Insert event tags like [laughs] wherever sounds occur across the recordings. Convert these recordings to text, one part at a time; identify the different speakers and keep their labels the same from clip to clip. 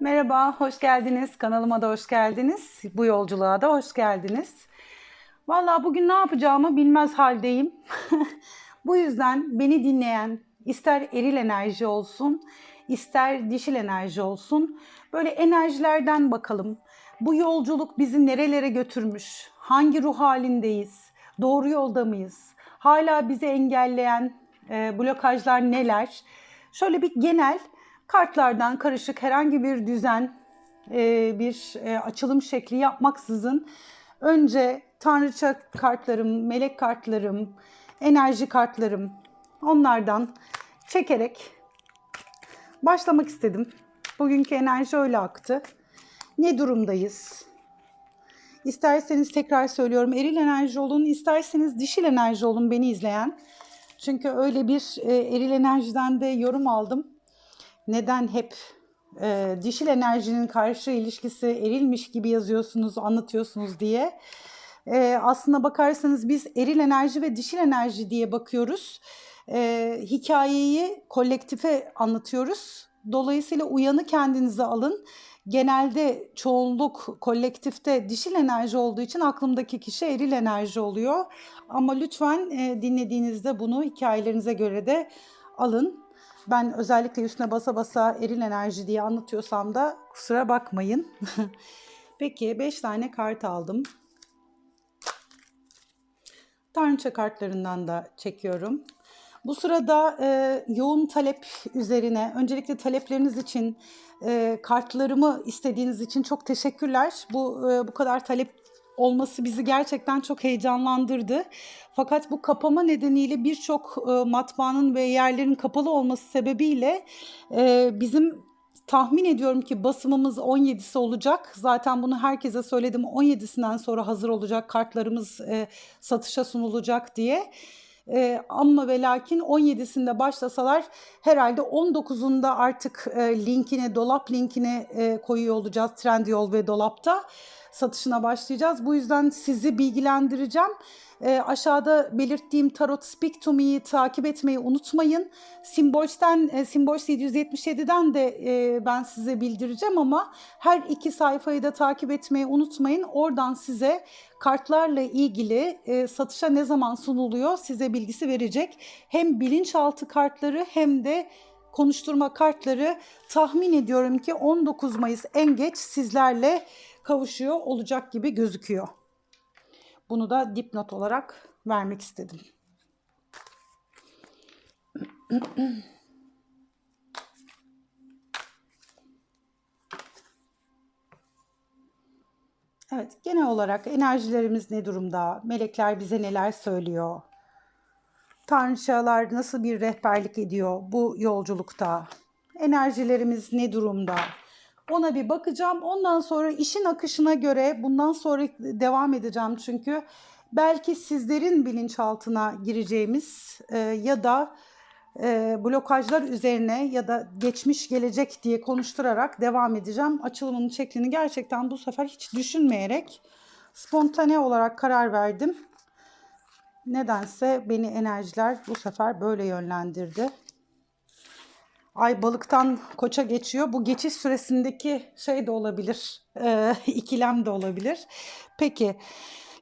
Speaker 1: Merhaba, hoş geldiniz. Kanalıma da hoş geldiniz. Bu yolculuğa da hoş geldiniz. Vallahi bugün ne yapacağımı bilmez haldeyim. [laughs] Bu yüzden beni dinleyen ister eril enerji olsun, ister dişil enerji olsun, böyle enerjilerden bakalım. Bu yolculuk bizi nerelere götürmüş? Hangi ruh halindeyiz? Doğru yolda mıyız? Hala bizi engelleyen e, blokajlar neler? Şöyle bir genel kartlardan karışık herhangi bir düzen, e, bir e, açılım şekli yapmaksızın önce tanrıça kartlarım, melek kartlarım, enerji kartlarım onlardan çekerek başlamak istedim. Bugünkü enerji öyle aktı. Ne durumdayız? İsterseniz tekrar söylüyorum eril enerji olun, isterseniz dişil enerji olun beni izleyen. Çünkü öyle bir e, eril enerjiden de yorum aldım neden hep e, dişil enerjinin karşı ilişkisi erilmiş gibi yazıyorsunuz, anlatıyorsunuz diye. E, aslına bakarsanız biz eril enerji ve dişil enerji diye bakıyoruz. E, hikayeyi kolektife anlatıyoruz. Dolayısıyla uyanı kendinize alın. Genelde çoğunluk kolektifte dişil enerji olduğu için aklımdaki kişi eril enerji oluyor. Ama lütfen e, dinlediğinizde bunu hikayelerinize göre de alın. Ben özellikle üstüne basa basa eril enerji diye anlatıyorsam da kusura bakmayın. [laughs] Peki 5 tane kart aldım. Tanrıça kartlarından da çekiyorum. Bu sırada e, yoğun talep üzerine, öncelikle talepleriniz için, e, kartlarımı istediğiniz için çok teşekkürler. Bu e, bu kadar talep olması bizi gerçekten çok heyecanlandırdı. Fakat bu kapama nedeniyle birçok e, matbaanın ve yerlerin kapalı olması sebebiyle e, bizim tahmin ediyorum ki basımımız 17'si olacak. Zaten bunu herkese söyledim. 17'sinden sonra hazır olacak kartlarımız e, satışa sunulacak diye. E, ama ve lakin 17'sinde başlasalar herhalde 19'unda artık e, linkini, dolap linkini e, koyuyor olacağız Trendyol ve dolapta satışına başlayacağız. Bu yüzden sizi bilgilendireceğim. E, aşağıda belirttiğim Tarot Speak to Me'yi takip etmeyi unutmayın. Simbols'ten, e, Simbols 777'den de e, ben size bildireceğim ama her iki sayfayı da takip etmeyi unutmayın. Oradan size kartlarla ilgili e, satışa ne zaman sunuluyor size bilgisi verecek. Hem bilinçaltı kartları hem de konuşturma kartları tahmin ediyorum ki 19 Mayıs en geç sizlerle kavuşuyor olacak gibi gözüküyor. Bunu da dipnot olarak vermek istedim. Evet, genel olarak enerjilerimiz ne durumda? Melekler bize neler söylüyor? Tanrıçalar nasıl bir rehberlik ediyor bu yolculukta? Enerjilerimiz ne durumda? Ona bir bakacağım. Ondan sonra işin akışına göre bundan sonra devam edeceğim çünkü belki sizlerin bilinçaltına gireceğimiz e, ya da e, blokajlar üzerine ya da geçmiş gelecek diye konuşturarak devam edeceğim. Açılımın şeklini gerçekten bu sefer hiç düşünmeyerek spontane olarak karar verdim. Nedense beni enerjiler bu sefer böyle yönlendirdi. Ay balıktan koça geçiyor. Bu geçiş süresindeki şey de olabilir. E, [laughs] ikilem de olabilir. Peki.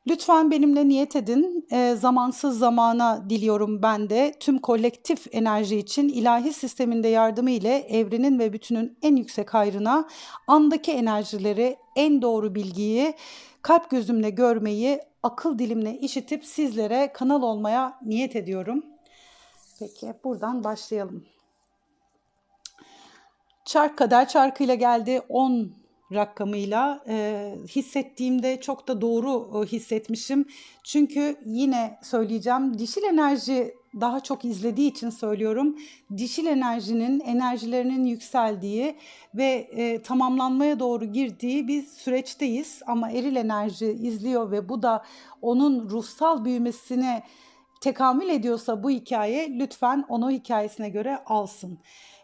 Speaker 1: Lütfen benimle niyet edin. E, zamansız zamana diliyorum ben de. Tüm kolektif enerji için ilahi sisteminde yardımı ile evrenin ve bütünün en yüksek hayrına andaki enerjileri, en doğru bilgiyi kalp gözümle görmeyi, akıl dilimle işitip sizlere kanal olmaya niyet ediyorum. Peki buradan başlayalım. Çark kadar çarkıyla geldi 10 rakamıyla e, hissettiğimde çok da doğru e, hissetmişim. Çünkü yine söyleyeceğim dişil enerji daha çok izlediği için söylüyorum. Dişil enerjinin enerjilerinin yükseldiği ve e, tamamlanmaya doğru girdiği bir süreçteyiz. Ama eril enerji izliyor ve bu da onun ruhsal büyümesine tekamül ediyorsa bu hikaye lütfen onu hikayesine göre alsın.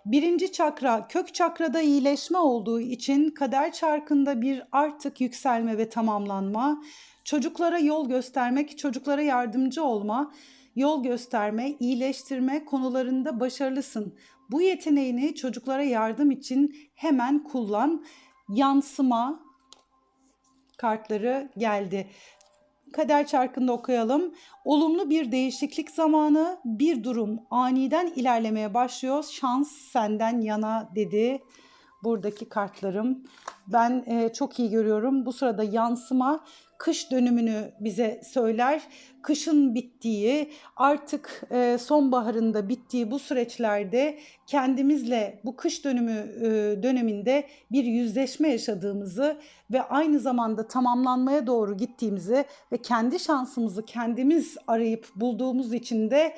Speaker 1: Birinci çakra kök çakrada iyileşme olduğu için kader çarkında bir artık yükselme ve tamamlanma, çocuklara yol göstermek, çocuklara yardımcı olma, yol gösterme, iyileştirme konularında başarılısın. Bu yeteneğini çocuklara yardım için hemen kullan. Yansıma kartları geldi. Kader çarkında okuyalım. Olumlu bir değişiklik zamanı, bir durum aniden ilerlemeye başlıyor. Şans senden yana dedi buradaki kartlarım. Ben e, çok iyi görüyorum. Bu sırada yansıma kış dönümünü bize söyler. Kışın bittiği, artık e, sonbaharında bittiği bu süreçlerde kendimizle bu kış dönümü e, döneminde bir yüzleşme yaşadığımızı ve aynı zamanda tamamlanmaya doğru gittiğimizi ve kendi şansımızı kendimiz arayıp bulduğumuz için de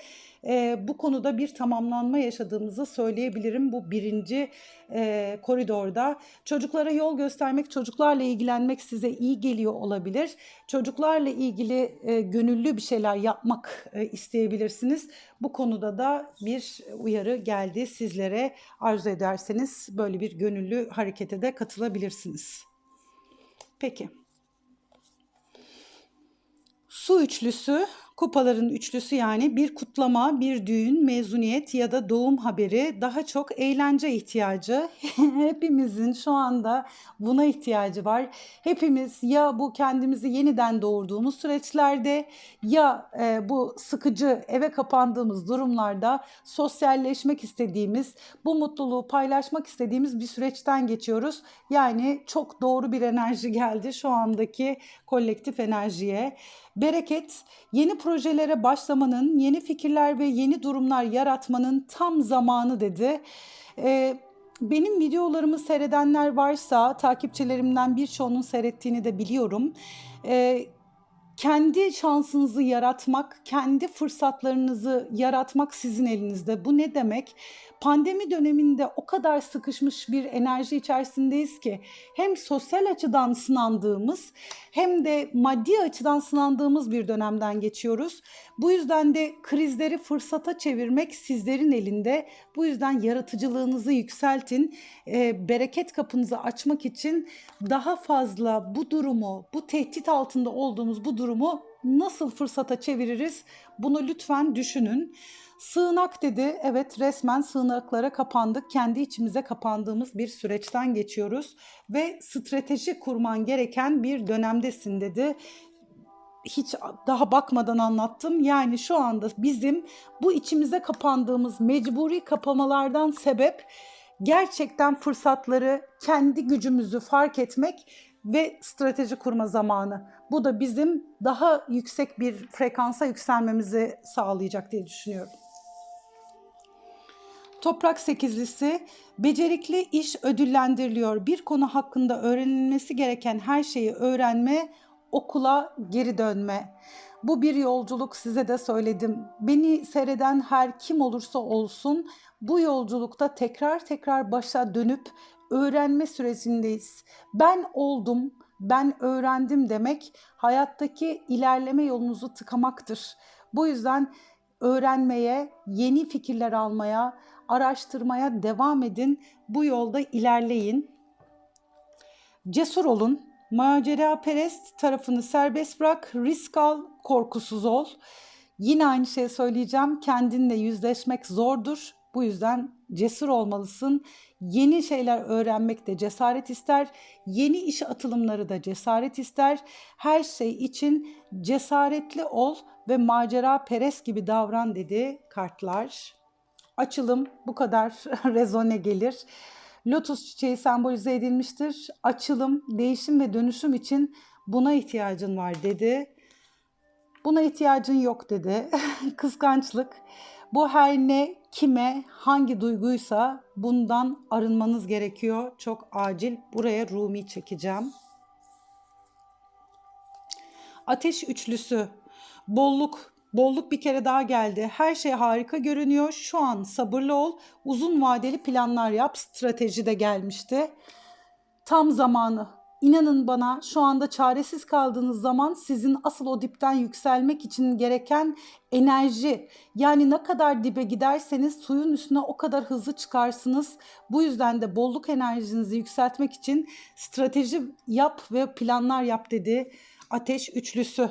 Speaker 1: e, bu konuda bir tamamlanma yaşadığımızı söyleyebilirim bu birinci e, koridorda. Çocuklara yol göstermek, çocuklarla ilgilenmek size iyi geliyor olabilir. Çocuklarla ilgili e, gönüllü bir şeyler yapmak e, isteyebilirsiniz. Bu konuda da bir uyarı geldi sizlere. Arzu ederseniz böyle bir gönüllü harekete de katılabilirsiniz. Peki. Su üçlüsü, kupaların üçlüsü yani bir kutlama, bir düğün, mezuniyet ya da doğum haberi daha çok eğlence ihtiyacı. [laughs] Hepimizin şu anda buna ihtiyacı var. Hepimiz ya bu kendimizi yeniden doğurduğumuz süreçlerde ya e, bu sıkıcı eve kapandığımız durumlarda sosyalleşmek istediğimiz, bu mutluluğu paylaşmak istediğimiz bir süreçten geçiyoruz. Yani çok doğru bir enerji geldi şu andaki kolektif enerjiye. Bereket, yeni projelere başlamanın, yeni fikirler ve yeni durumlar yaratmanın tam zamanı dedi. Ee, benim videolarımı seyredenler varsa, takipçilerimden birçoğunun seyrettiğini de biliyorum. Ee, kendi şansınızı yaratmak, kendi fırsatlarınızı yaratmak sizin elinizde. Bu ne demek? Pandemi döneminde o kadar sıkışmış bir enerji içerisindeyiz ki hem sosyal açıdan sınandığımız hem de maddi açıdan sınandığımız bir dönemden geçiyoruz. Bu yüzden de krizleri fırsata çevirmek sizlerin elinde. Bu yüzden yaratıcılığınızı yükseltin. E, bereket kapınızı açmak için daha fazla bu durumu, bu tehdit altında olduğumuz bu durumu nasıl fırsata çeviririz? Bunu lütfen düşünün. Sığınak dedi. Evet resmen sığınaklara kapandık. Kendi içimize kapandığımız bir süreçten geçiyoruz ve strateji kurman gereken bir dönemdesin dedi hiç daha bakmadan anlattım. Yani şu anda bizim bu içimize kapandığımız mecburi kapamalardan sebep gerçekten fırsatları, kendi gücümüzü fark etmek ve strateji kurma zamanı. Bu da bizim daha yüksek bir frekansa yükselmemizi sağlayacak diye düşünüyorum. Toprak sekizlisi, becerikli iş ödüllendiriliyor. Bir konu hakkında öğrenilmesi gereken her şeyi öğrenme, okula geri dönme. Bu bir yolculuk size de söyledim. Beni seyreden her kim olursa olsun bu yolculukta tekrar tekrar başa dönüp öğrenme sürecindeyiz. Ben oldum, ben öğrendim demek hayattaki ilerleme yolunuzu tıkamaktır. Bu yüzden öğrenmeye, yeni fikirler almaya, araştırmaya devam edin. Bu yolda ilerleyin. Cesur olun. Macera perest tarafını serbest bırak. Risk al, korkusuz ol. Yine aynı şeyi söyleyeceğim. Kendinle yüzleşmek zordur. Bu yüzden cesur olmalısın. Yeni şeyler öğrenmek de cesaret ister. Yeni iş atılımları da cesaret ister. Her şey için cesaretli ol ve macera peres gibi davran dedi kartlar. Açılım bu kadar [laughs] rezone gelir. Lotus çiçeği sembolize edilmiştir. Açılım, değişim ve dönüşüm için buna ihtiyacın var dedi. Buna ihtiyacın yok dedi. [laughs] Kıskançlık. Bu her ne, kime, hangi duyguysa bundan arınmanız gerekiyor. Çok acil. Buraya Rumi çekeceğim. Ateş üçlüsü. Bolluk, Bolluk bir kere daha geldi. Her şey harika görünüyor. Şu an sabırlı ol. Uzun vadeli planlar yap. Strateji de gelmişti. Tam zamanı. İnanın bana şu anda çaresiz kaldığınız zaman sizin asıl o dipten yükselmek için gereken enerji. Yani ne kadar dibe giderseniz suyun üstüne o kadar hızlı çıkarsınız. Bu yüzden de bolluk enerjinizi yükseltmek için strateji yap ve planlar yap dedi ateş üçlüsü.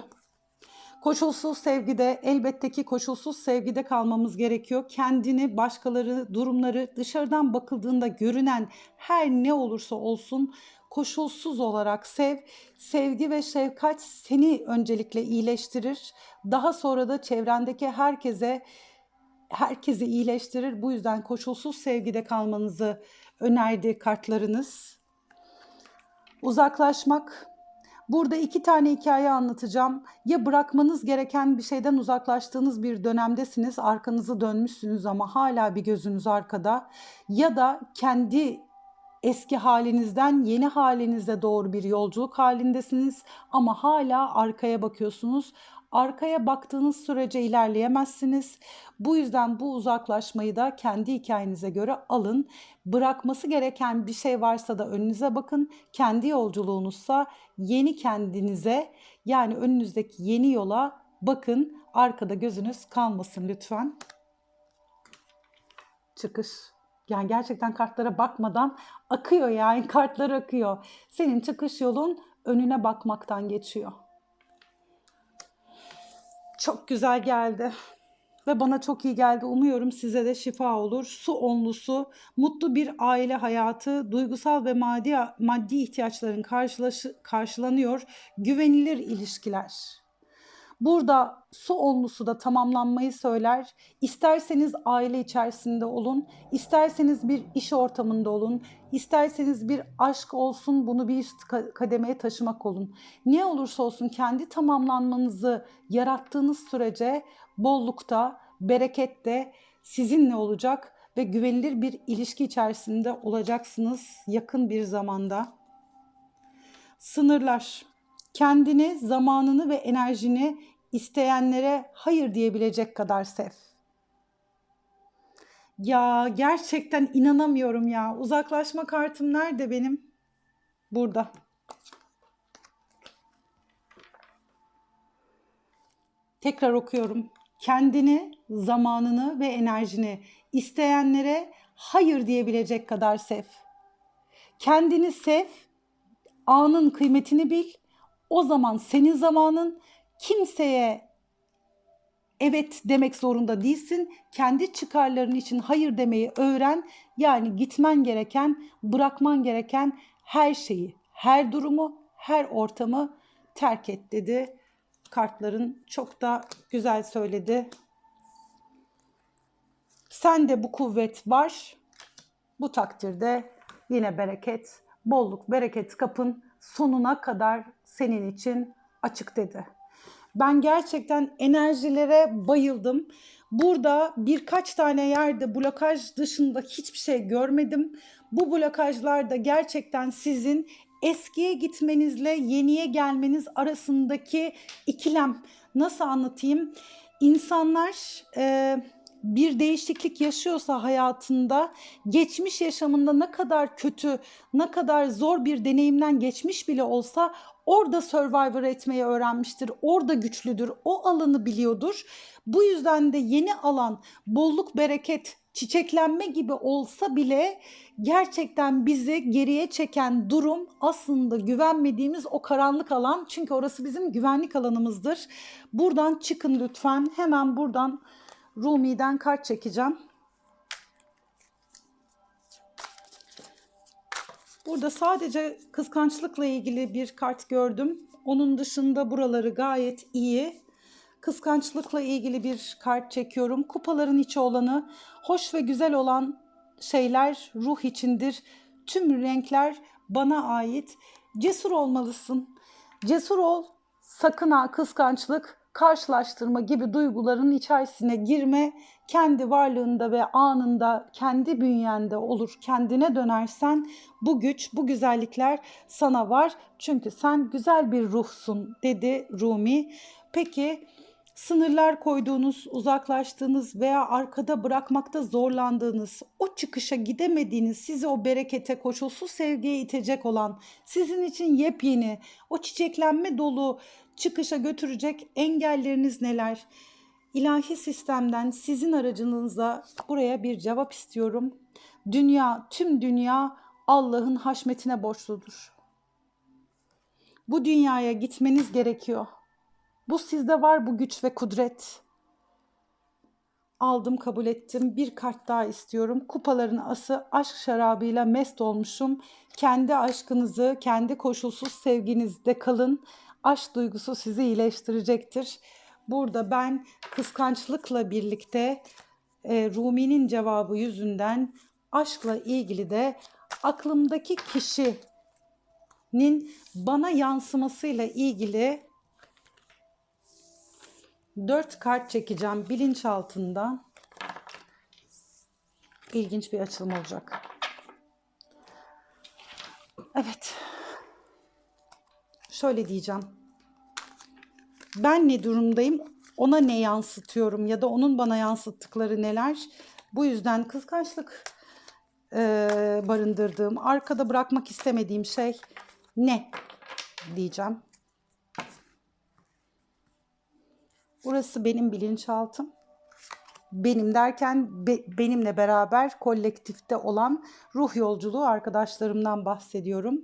Speaker 1: Koşulsuz sevgide elbette ki koşulsuz sevgide kalmamız gerekiyor. Kendini, başkaları, durumları dışarıdan bakıldığında görünen her ne olursa olsun koşulsuz olarak sev. Sevgi ve şefkat seni öncelikle iyileştirir. Daha sonra da çevrendeki herkese herkesi iyileştirir. Bu yüzden koşulsuz sevgide kalmanızı önerdi kartlarınız. Uzaklaşmak Burada iki tane hikaye anlatacağım. Ya bırakmanız gereken bir şeyden uzaklaştığınız bir dönemdesiniz, arkanızı dönmüşsünüz ama hala bir gözünüz arkada. Ya da kendi eski halinizden yeni halinize doğru bir yolculuk halindesiniz ama hala arkaya bakıyorsunuz. Arkaya baktığınız sürece ilerleyemezsiniz. Bu yüzden bu uzaklaşmayı da kendi hikayenize göre alın. Bırakması gereken bir şey varsa da önünüze bakın. Kendi yolculuğunuzsa yeni kendinize yani önünüzdeki yeni yola bakın. Arkada gözünüz kalmasın lütfen. Çıkış. Yani gerçekten kartlara bakmadan akıyor yani [laughs] kartlar akıyor. Senin çıkış yolun önüne bakmaktan geçiyor. Çok güzel geldi ve bana çok iyi geldi. Umuyorum size de şifa olur. Su onlusu, mutlu bir aile hayatı, duygusal ve maddi maddi ihtiyaçların karşılanıyor, güvenilir ilişkiler. Burada su onlusu da tamamlanmayı söyler. İsterseniz aile içerisinde olun, isterseniz bir iş ortamında olun, isterseniz bir aşk olsun bunu bir üst kademeye taşımak olun. Ne olursa olsun kendi tamamlanmanızı yarattığınız sürece bollukta, berekette sizinle olacak ve güvenilir bir ilişki içerisinde olacaksınız yakın bir zamanda. Sınırlar kendini, zamanını ve enerjini isteyenlere hayır diyebilecek kadar sev. Ya gerçekten inanamıyorum ya. Uzaklaşma kartım nerede benim? Burada. Tekrar okuyorum. Kendini, zamanını ve enerjini isteyenlere hayır diyebilecek kadar sev. Kendini sev, anın kıymetini bil. O zaman senin zamanın kimseye evet demek zorunda değilsin. Kendi çıkarların için hayır demeyi öğren. Yani gitmen gereken, bırakman gereken her şeyi, her durumu, her ortamı terk et dedi. Kartların çok da güzel söyledi. Sen de bu kuvvet var. Bu takdirde yine bereket, bolluk, bereket kapın sonuna kadar senin için açık dedi. Ben gerçekten enerjilere bayıldım. Burada birkaç tane yerde blokaj dışında hiçbir şey görmedim. Bu blokajlar da gerçekten sizin eskiye gitmenizle yeniye gelmeniz arasındaki ikilem. Nasıl anlatayım? İnsanlar e, bir değişiklik yaşıyorsa hayatında geçmiş yaşamında ne kadar kötü, ne kadar zor bir deneyimden geçmiş bile olsa orada survivor etmeyi öğrenmiştir. Orada güçlüdür. O alanı biliyordur. Bu yüzden de yeni alan bolluk, bereket, çiçeklenme gibi olsa bile gerçekten bizi geriye çeken durum aslında güvenmediğimiz o karanlık alan. Çünkü orası bizim güvenlik alanımızdır. Buradan çıkın lütfen. Hemen buradan Rumi'den kart çekeceğim. Burada sadece kıskançlıkla ilgili bir kart gördüm. Onun dışında buraları gayet iyi. Kıskançlıkla ilgili bir kart çekiyorum. Kupaların içi olanı, hoş ve güzel olan şeyler ruh içindir. Tüm renkler bana ait. Cesur olmalısın. Cesur ol. Sakın ha kıskançlık, karşılaştırma gibi duyguların içerisine girme. Kendi varlığında ve anında, kendi bünyende olur, kendine dönersen bu güç, bu güzellikler sana var. Çünkü sen güzel bir ruhsun dedi Rumi. Peki sınırlar koyduğunuz, uzaklaştığınız veya arkada bırakmakta zorlandığınız, o çıkışa gidemediğiniz, sizi o berekete, koşulsuz sevgiye itecek olan, sizin için yepyeni, o çiçeklenme dolu çıkışa götürecek engelleriniz neler? İlahi sistemden sizin aracınızla buraya bir cevap istiyorum. Dünya, tüm dünya Allah'ın haşmetine borçludur. Bu dünyaya gitmeniz gerekiyor. Bu sizde var bu güç ve kudret. Aldım kabul ettim. Bir kart daha istiyorum. Kupaların ası aşk şarabıyla mest olmuşum. Kendi aşkınızı, kendi koşulsuz sevginizde kalın. Aşk duygusu sizi iyileştirecektir. Burada ben kıskançlıkla birlikte e, Rumi'nin cevabı yüzünden aşkla ilgili de aklımdaki kişinin bana yansımasıyla ilgili dört kart çekeceğim bilinçaltından. İlginç bir açılım olacak. Evet. Şöyle diyeceğim. Ben ne durumdayım? Ona ne yansıtıyorum ya da onun bana yansıttıkları neler? Bu yüzden kıskançlık e, barındırdığım, arkada bırakmak istemediğim şey ne diyeceğim. Burası benim bilinçaltım. Benim derken be, benimle beraber kolektifte olan ruh yolculuğu arkadaşlarımdan bahsediyorum.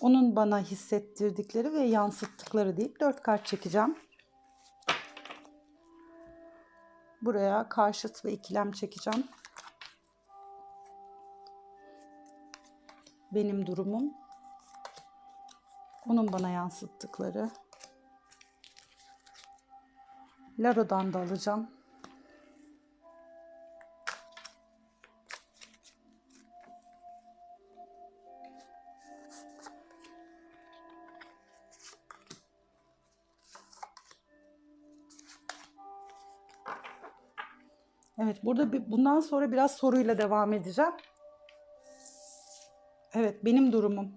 Speaker 1: Onun bana hissettirdikleri ve yansıttıkları deyip dört kart çekeceğim. Buraya karşıt ve ikilem çekeceğim. Benim durumum. Onun bana yansıttıkları. Laro'dan da alacağım. Evet, burada bir, bundan sonra biraz soruyla devam edeceğim. Evet, benim durumum.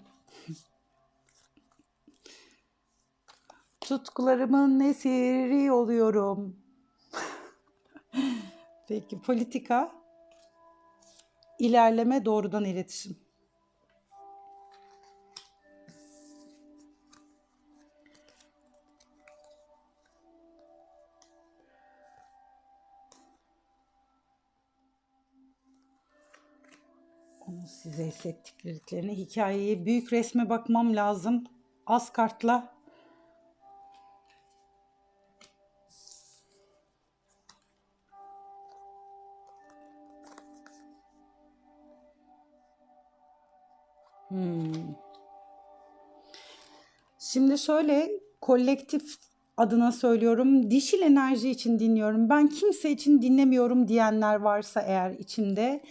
Speaker 1: Tutkularımın esiri oluyorum. Peki politika, ilerleme, doğrudan iletişim. Size hissettiklerine hikayeyi büyük resme bakmam lazım. Az kartla Hmm. Şimdi şöyle kolektif adına söylüyorum. Dişil enerji için dinliyorum. Ben kimse için dinlemiyorum diyenler varsa eğer içinde.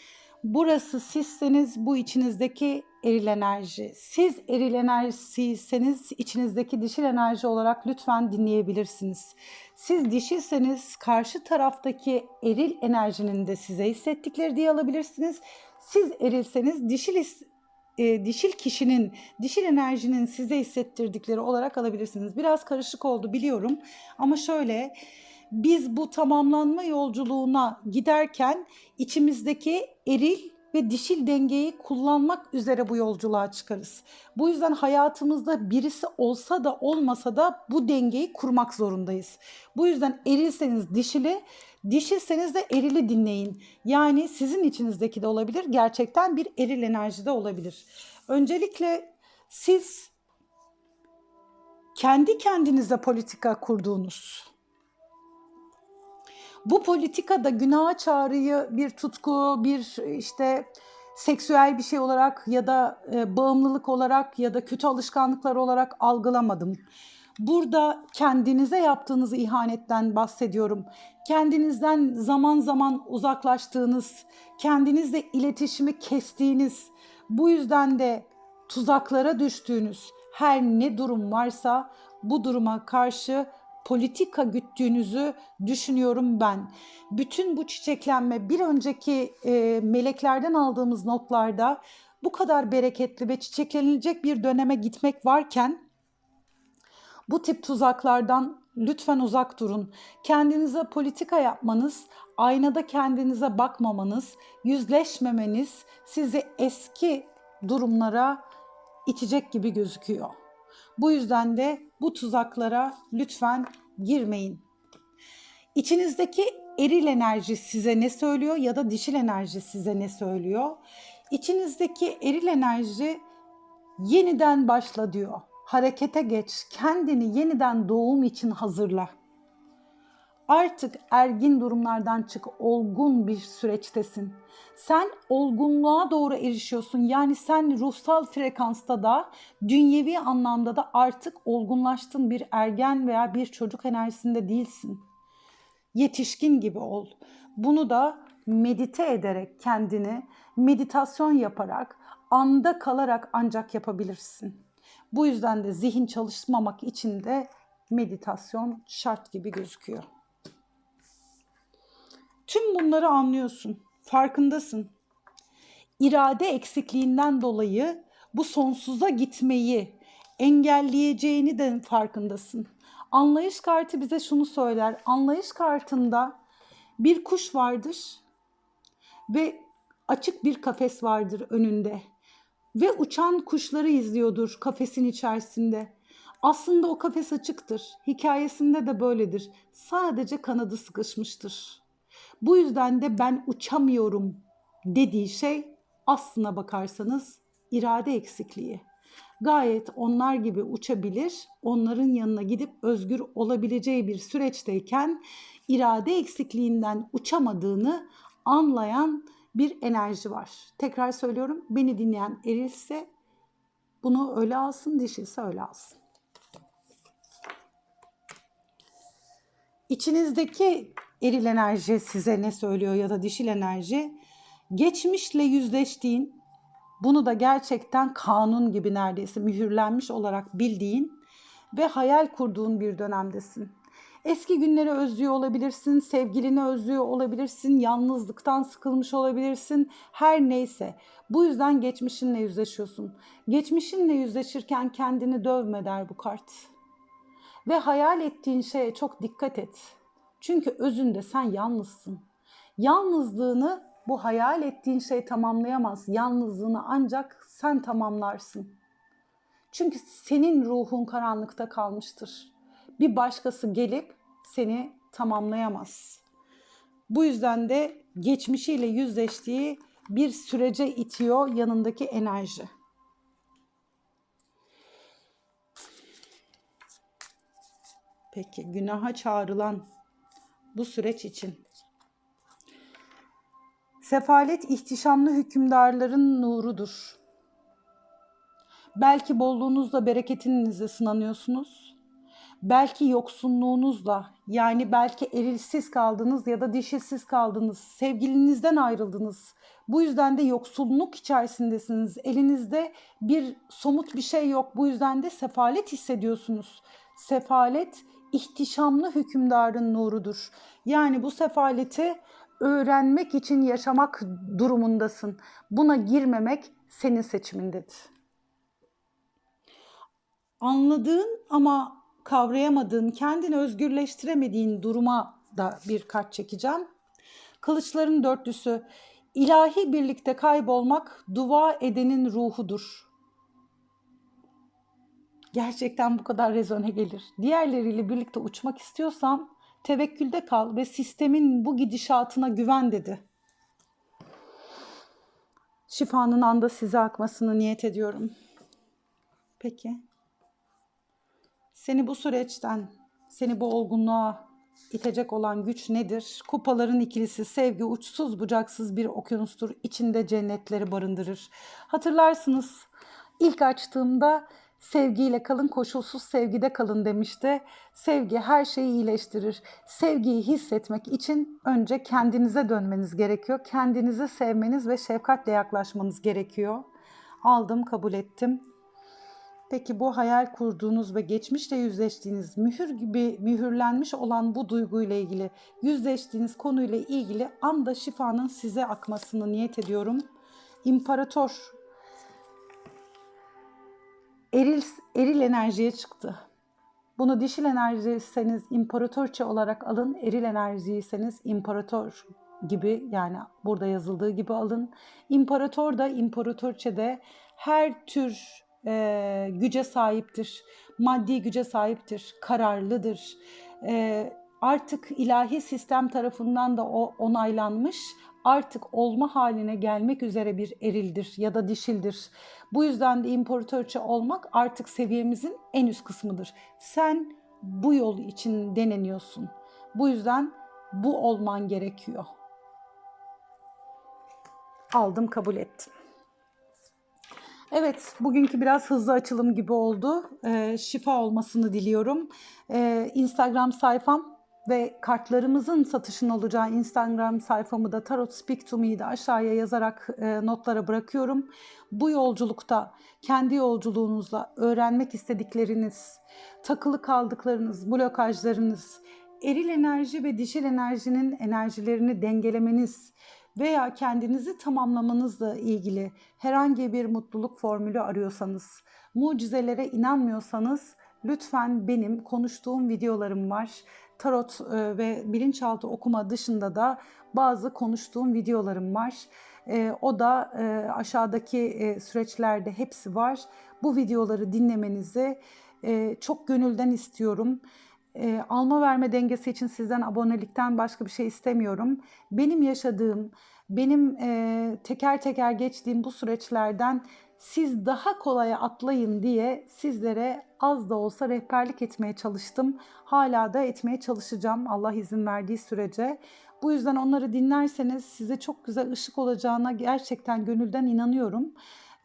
Speaker 1: Burası sizseniz bu içinizdeki eril enerji. Siz eril enerjisiyseniz içinizdeki dişil enerji olarak lütfen dinleyebilirsiniz. Siz dişilseniz karşı taraftaki eril enerjinin de size hissettikleri diye alabilirsiniz. Siz erilseniz dişil e, dişil kişinin, dişil enerjinin size hissettirdikleri olarak alabilirsiniz. Biraz karışık oldu biliyorum ama şöyle biz bu tamamlanma yolculuğuna giderken içimizdeki eril ve dişil dengeyi kullanmak üzere bu yolculuğa çıkarız. Bu yüzden hayatımızda birisi olsa da olmasa da bu dengeyi kurmak zorundayız. Bu yüzden erilseniz dişili, dişilseniz de erili dinleyin. Yani sizin içinizdeki de olabilir, gerçekten bir eril enerji de olabilir. Öncelikle siz kendi kendinize politika kurduğunuz, bu politikada günaha çağrıyı bir tutku, bir işte seksüel bir şey olarak ya da e, bağımlılık olarak ya da kötü alışkanlıklar olarak algılamadım. Burada kendinize yaptığınız ihanetten bahsediyorum. Kendinizden zaman zaman uzaklaştığınız, kendinizle iletişimi kestiğiniz, bu yüzden de tuzaklara düştüğünüz her ne durum varsa bu duruma karşı politika güttüğünüzü düşünüyorum ben. Bütün bu çiçeklenme bir önceki e, meleklerden aldığımız notlarda bu kadar bereketli ve çiçeklenilecek bir döneme gitmek varken bu tip tuzaklardan lütfen uzak durun. Kendinize politika yapmanız, aynada kendinize bakmamanız, yüzleşmemeniz sizi eski durumlara itecek gibi gözüküyor. Bu yüzden de bu tuzaklara lütfen girmeyin. İçinizdeki eril enerji size ne söylüyor ya da dişil enerji size ne söylüyor? İçinizdeki eril enerji yeniden başla diyor. Harekete geç, kendini yeniden doğum için hazırla. Artık ergin durumlardan çık, olgun bir süreçtesin. Sen olgunluğa doğru erişiyorsun. Yani sen ruhsal frekansta da, dünyevi anlamda da artık olgunlaştın bir ergen veya bir çocuk enerjisinde değilsin. Yetişkin gibi ol. Bunu da medite ederek kendini, meditasyon yaparak, anda kalarak ancak yapabilirsin. Bu yüzden de zihin çalışmamak için de meditasyon şart gibi gözüküyor. Tüm bunları anlıyorsun, farkındasın. İrade eksikliğinden dolayı bu sonsuza gitmeyi engelleyeceğini de farkındasın. Anlayış kartı bize şunu söyler. Anlayış kartında bir kuş vardır ve açık bir kafes vardır önünde ve uçan kuşları izliyordur kafesin içerisinde. Aslında o kafes açıktır. Hikayesinde de böyledir. Sadece kanadı sıkışmıştır. Bu yüzden de ben uçamıyorum dediği şey aslına bakarsanız irade eksikliği. Gayet onlar gibi uçabilir, onların yanına gidip özgür olabileceği bir süreçteyken irade eksikliğinden uçamadığını anlayan bir enerji var. Tekrar söylüyorum, beni dinleyen erilse bunu öyle alsın, dişilse öyle alsın. İçinizdeki eril enerji size ne söylüyor ya da dişil enerji? Geçmişle yüzleştiğin, bunu da gerçekten kanun gibi neredeyse mühürlenmiş olarak bildiğin ve hayal kurduğun bir dönemdesin. Eski günleri özlüyor olabilirsin, sevgilini özlüyor olabilirsin, yalnızlıktan sıkılmış olabilirsin. Her neyse. Bu yüzden geçmişinle yüzleşiyorsun. Geçmişinle yüzleşirken kendini dövme der bu kart. Ve hayal ettiğin şeye çok dikkat et. Çünkü özünde sen yalnızsın. Yalnızlığını bu hayal ettiğin şey tamamlayamaz. Yalnızlığını ancak sen tamamlarsın. Çünkü senin ruhun karanlıkta kalmıştır. Bir başkası gelip seni tamamlayamaz. Bu yüzden de geçmişiyle yüzleştiği bir sürece itiyor yanındaki enerji. Peki günaha çağrılan bu süreç için Sefalet ihtişamlı hükümdarların nurudur. Belki bolluğunuzla, bereketinizle sınanıyorsunuz. Belki yoksunluğunuzla, yani belki erilsiz kaldınız ya da dişilsiz kaldınız. Sevgilinizden ayrıldınız. Bu yüzden de yoksulluk içerisindesiniz. Elinizde bir somut bir şey yok. Bu yüzden de sefalet hissediyorsunuz. Sefalet ihtişamlı hükümdarın nurudur. Yani bu sefaleti öğrenmek için yaşamak durumundasın. Buna girmemek senin seçimindedir. Anladığın ama kavrayamadığın, kendini özgürleştiremediğin duruma da bir kart çekeceğim. Kılıçların dörtlüsü. İlahi birlikte kaybolmak dua edenin ruhudur. Gerçekten bu kadar rezone gelir. Diğerleriyle birlikte uçmak istiyorsan tevekkülde kal ve sistemin bu gidişatına güven dedi. Şifanın anda size akmasını niyet ediyorum. Peki. Seni bu süreçten, seni bu olgunluğa itecek olan güç nedir? Kupaların ikilisi sevgi uçsuz bucaksız bir okyanustur. İçinde cennetleri barındırır. Hatırlarsınız ilk açtığımda Sevgiyle kalın, koşulsuz sevgide kalın demişti. Sevgi her şeyi iyileştirir. Sevgiyi hissetmek için önce kendinize dönmeniz gerekiyor. Kendinizi sevmeniz ve şefkatle yaklaşmanız gerekiyor. Aldım, kabul ettim. Peki bu hayal kurduğunuz ve geçmişle yüzleştiğiniz mühür gibi mühürlenmiş olan bu duyguyla ilgili, yüzleştiğiniz konuyla ilgili anda şifanın size akmasını niyet ediyorum. İmparator eril, eril enerjiye çıktı. Bunu dişil enerjiyseniz imparatorça olarak alın, eril enerjiyseniz imparator gibi yani burada yazıldığı gibi alın. İmparator da imparatorçede her tür e, güce sahiptir, maddi güce sahiptir, kararlıdır. E, artık ilahi sistem tarafından da o onaylanmış, artık olma haline gelmek üzere bir erildir ya da dişildir. Bu yüzden de imparatorça olmak artık seviyemizin en üst kısmıdır. Sen bu yol için deneniyorsun. Bu yüzden bu olman gerekiyor. Aldım, kabul ettim. Evet, bugünkü biraz hızlı açılım gibi oldu. Ee, şifa olmasını diliyorum. Ee, Instagram sayfam ve kartlarımızın satışın olacağı Instagram sayfamı da Tarot Speak to Me'yi aşağıya yazarak e, notlara bırakıyorum. Bu yolculukta kendi yolculuğunuzla öğrenmek istedikleriniz, takılı kaldıklarınız, blokajlarınız, eril enerji ve dişil enerjinin enerjilerini dengelemeniz veya kendinizi tamamlamanızla ilgili herhangi bir mutluluk formülü arıyorsanız, mucizelere inanmıyorsanız lütfen benim konuştuğum videolarım var. Tarot e, ve bilinçaltı okuma dışında da bazı konuştuğum videolarım var. E, o da e, aşağıdaki süreçlerde hepsi var. Bu videoları dinlemenizi çok gönülden istiyorum. Alma verme dengesi için sizden abonelikten başka bir şey istemiyorum. Benim yaşadığım, benim teker teker geçtiğim bu süreçlerden siz daha kolaya atlayın diye sizlere az da olsa rehberlik etmeye çalıştım. Hala da etmeye çalışacağım Allah izin verdiği sürece. Bu yüzden onları dinlerseniz size çok güzel ışık olacağına gerçekten gönülden inanıyorum.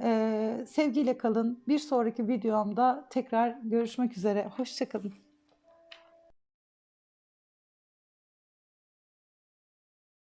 Speaker 1: Ee, sevgiyle kalın. Bir sonraki videomda tekrar görüşmek üzere. Hoşçakalın.